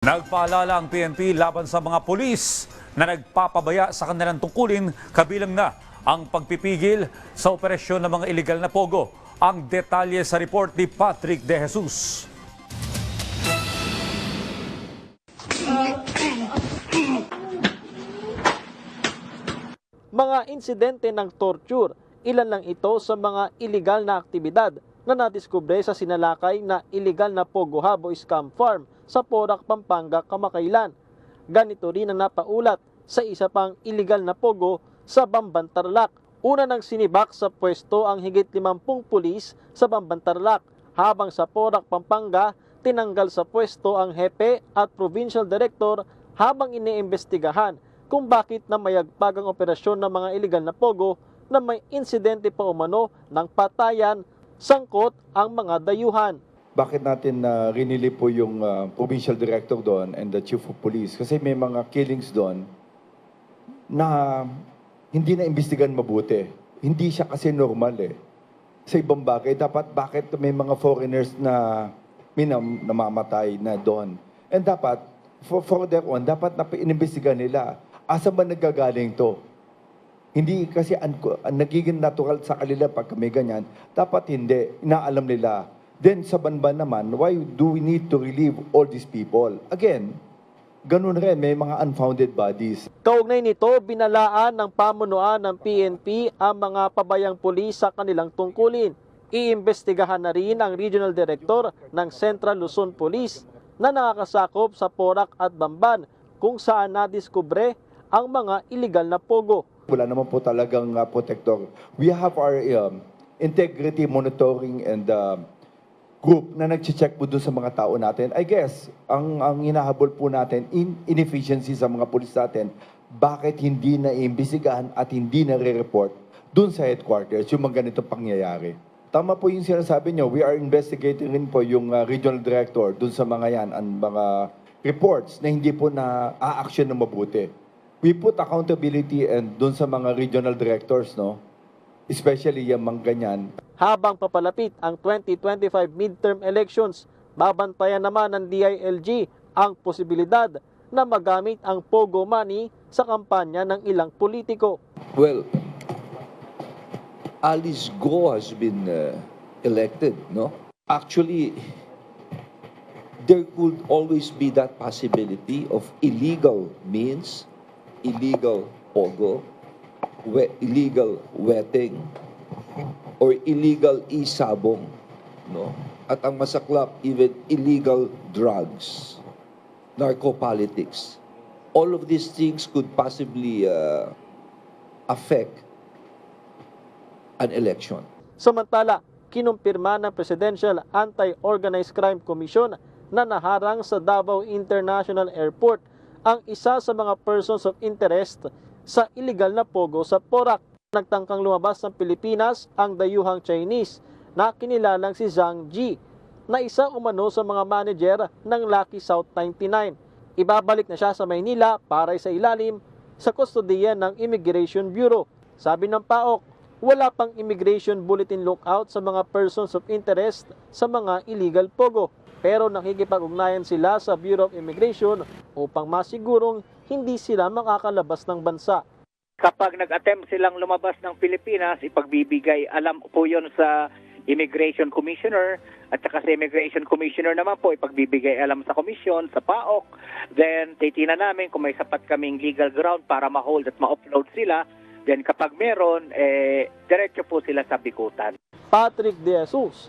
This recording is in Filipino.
Nagpaalala ang PNP laban sa mga pulis na nagpapabaya sa kanilang tungkulin kabilang na ang pagpipigil sa operasyon ng mga illegal na pogo. Ang detalye sa report ni Patrick De Jesus. Mga insidente ng torture, ilan lang ito sa mga illegal na aktibidad na nadiskubre sa sinalakay na illegal na Pogo Hub o Scam Farm sa Porac, Pampanga kamakailan. Ganito rin ang napaulat sa isa pang illegal na Pogo sa Bambantarlak. Una nang sinibak sa pwesto ang higit 50 pulis sa Bambantarlak habang sa Porac, Pampanga tinanggal sa pwesto ang hepe at provincial director habang iniimbestigahan kung bakit na mayagpag ang operasyon ng mga iligal na pogo na may insidente pa umano ng patayan, sangkot ang mga dayuhan. bakit natin na rinili po yung uh, provincial director doon and the chief of police kasi may mga killings doon na hindi na imbestigan mabuti. Hindi siya kasi normal eh. Sa ibang bagay, dapat bakit may mga foreigners na minam, namamatay na doon. And dapat, for, for their own, dapat na inimbestigan nila. Asa ba nagagaling to? Hindi kasi ang nagiging natural sa kanila pag kami ganyan. Dapat hindi. Inaalam nila. Then sa banban naman, why do we need to relieve all these people? Again, ganun rin, may mga unfounded bodies. Kaugnay nito, binalaan ng pamunuan ng PNP ang mga pabayang pulis sa kanilang tungkulin. Iimbestigahan na rin ang Regional Director ng Central Luzon Police na nakakasakop sa Porac at Bamban kung saan nadiskubre ang mga iligal na pogo. Wala naman po talagang uh, protector. We have our um, integrity monitoring and uh, group na nag-check po dun sa mga tao natin. I guess, ang, ang hinahabol po natin, in, inefficiency sa mga pulis natin, bakit hindi na iimbestigahan at hindi na re-report dun sa headquarters yung mga ganitong pangyayari. Tama po yung sinasabi nyo, we are investigating rin po yung uh, regional director dun sa mga yan, ang mga reports na hindi po na a-action na mabuti. We put accountability and dun sa mga regional directors, no? Especially yung mga ganyan, Habang papalapit ang 2025 midterm elections, babantayan naman ng DILG ang posibilidad na magamit ang Pogo money sa kampanya ng ilang politiko. Well, Alice Go has been uh, elected, no? Actually, there could always be that possibility of illegal means, illegal pogo, we- illegal wedding, or illegal isabong, no? At ang masaklap, even illegal drugs, narcopolitics. All of these things could possibly uh, affect an election. Samantala, kinumpirma ng Presidential Anti-Organized Crime Commission na naharang sa Davao International Airport ang isa sa mga persons of interest sa illegal na pogo sa Porac. Nagtangkang lumabas ng Pilipinas ang dayuhang Chinese na kinilalang si Zhang Ji na isa umano sa mga manager ng Lucky South 99. Ibabalik na siya sa Maynila para sa ilalim sa kustodiya ng Immigration Bureau. Sabi ng PAOK, wala pang immigration bulletin lookout sa mga persons of interest sa mga illegal pogo. Pero nakikipag-ugnayan sila sa Bureau of Immigration upang masigurong hindi sila makakalabas ng bansa. kapag nag-attempt silang lumabas ng Pilipinas, ipagbibigay alam po yon sa Immigration Commissioner at saka sa Immigration Commissioner naman po ipagbibigay alam sa komisyon, sa PAOK. Then titingnan namin kung may sapat kaming legal ground para ma-hold at ma-upload sila. Then kapag meron, eh, diretso po sila sa bikutan. Patrick De Jesus